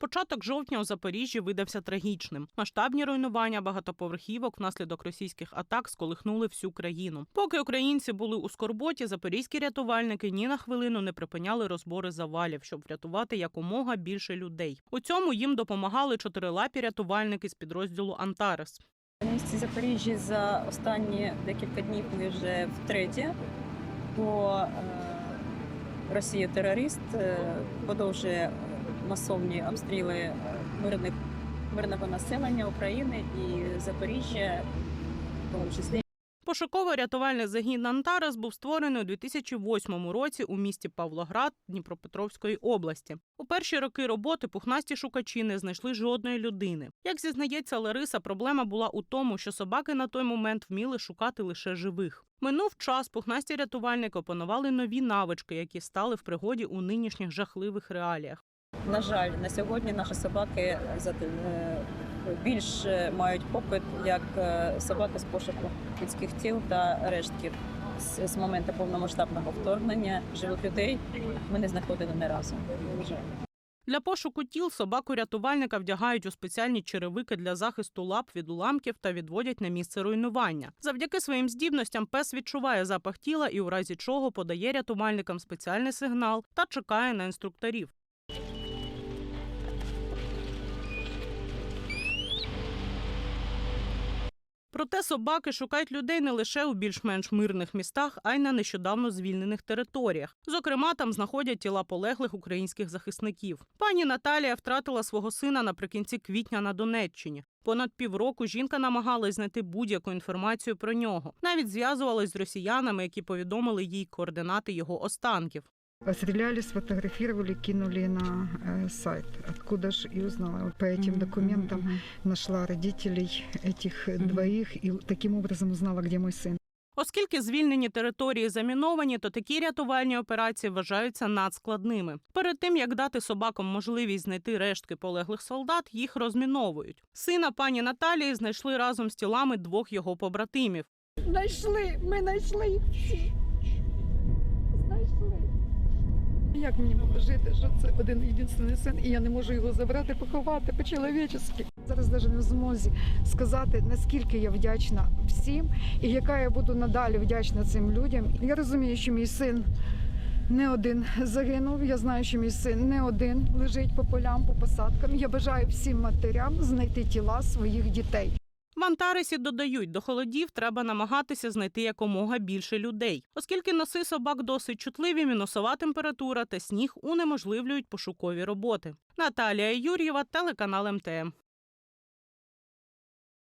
Початок жовтня у Запоріжжі видався трагічним. Масштабні руйнування багатоповерхівок внаслідок російських атак сколихнули всю країну. Поки українці були у скорботі, запорізькі рятувальники ні на хвилину не припиняли розбори завалів, щоб врятувати якомога більше людей. У цьому їм допомагали чотирилапі рятувальники з підрозділу Антарес. В місті Запоріжжі за останні декілька днів ми вже втретє, бо е, Росія терорист е, продовжує масовні обстріли е, мирних мирного населення України і Запоріжжя, в тому числі. Пошуково-рятувальний загін Антарес був створений у 2008 році у місті Павлоград Дніпропетровської області. У перші роки роботи пухнасті шукачі не знайшли жодної людини. Як зізнається Лариса, проблема була у тому, що собаки на той момент вміли шукати лише живих. Минув час, пухнасті рятувальники опанували нові навички, які стали в пригоді у нинішніх жахливих реаліях. На жаль, на сьогодні наші собаки е, більш е, мають попит як е, собаки з пошуку людських тіл та рештків. З, моменту повномасштабного вторгнення живих людей ми не знаходили ні разу. Для пошуку тіл собаку рятувальника вдягають у спеціальні черевики для захисту лап від уламків та відводять на місце руйнування. Завдяки своїм здібностям пес відчуває запах тіла і у разі чого подає рятувальникам спеціальний сигнал та чекає на інструкторів. Проте собаки шукають людей не лише у більш-менш мирних містах, а й на нещодавно звільнених територіях. Зокрема, там знаходять тіла полеглих українських захисників. Пані Наталія втратила свого сина наприкінці квітня на Донеччині. Понад півроку жінка намагалась знайти будь-яку інформацію про нього. Навіть зв'язувалась з росіянами, які повідомили їй координати його останків. Стреляли, сфотографировали, кинули на э, сайт. Откуда же и узнала. Вот по этим документам нашла родителей этих э, Мгм. двоих и таким образом узнала, где мой сын. Оскільки звільнені території заміновані, то такі рятувальні операції вважаються надскладними. Перед тим як дати собакам можливість знайти рештки полеглих солдат, їх розміновують. Сина пані Наталії знайшли разом з тілами двох його побратимів. Знайшли, ми знайшли їх всі. Знайшли. Як мені було жити, що це один єдиний син, і я не можу його забрати, поховати по-чоловічески. Зараз навіть не в змозі сказати, наскільки я вдячна всім, і яка я буду надалі вдячна цим людям. Я розумію, що мій син не один загинув. Я знаю, що мій син не один лежить по полям, по посадкам. Я бажаю всім матерям знайти тіла своїх дітей. В Антаресі додають, до холодів треба намагатися знайти якомога більше людей, оскільки носи собак досить чутливі, мінусова температура та сніг унеможливлюють пошукові роботи. Наталія Юр'єва, телеканал МТМ.